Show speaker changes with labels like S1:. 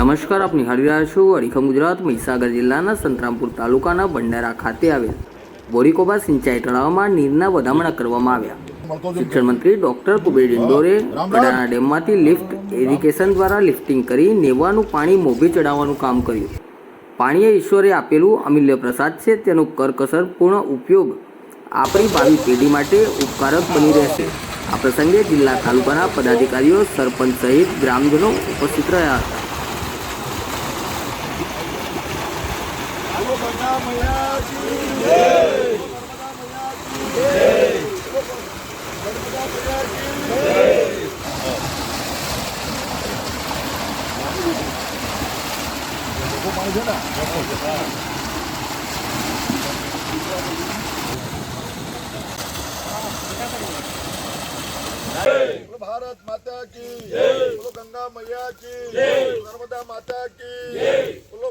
S1: નમસ્કાર આપ નિહાળી રહ્યા છો અડીખમ ગુજરાત મહીસાગર જિલ્લાના સંતરામપુર તાલુકાના ભંડારા ખાતે આવેલ બોરીકોબા સિંચાઈ તળાવમાં નીરના વધામણા કરવામાં આવ્યા. શિક્ષણ મંત્રી ડોક્ટર કુબેર ડિંડોરે ગડાના ડેમમાંથી લિફ્ટ ઇરિગેશન દ્વારા લિફ્ટિંગ કરી નેવાનું પાણી મોભે ચડાવવાનું કામ કર્યું. પાણી એ ઈશ્વરે આપેલું અમૂલ્ય પ્રસાદ છે તેનો કરકસર પૂર્ણ ઉપયોગ આપણી ભાવિ પેઢી માટે ઉપકારક બની રહેશે. આ પ્રસંગે જિલ્લા તાલુકાના પદાધિકારીઓ સરપંચ સહિત ગ્રામજનો ઉપસ્થિત રહ્યા હતા.
S2: નર્મદા મૈયાજી નર્મદા મૈયાજી નર્મદા મૈયાજી પાણી છે ને ભારત માતા કી ગંગા મૈયા કી નર્મદા માતા કી બોલો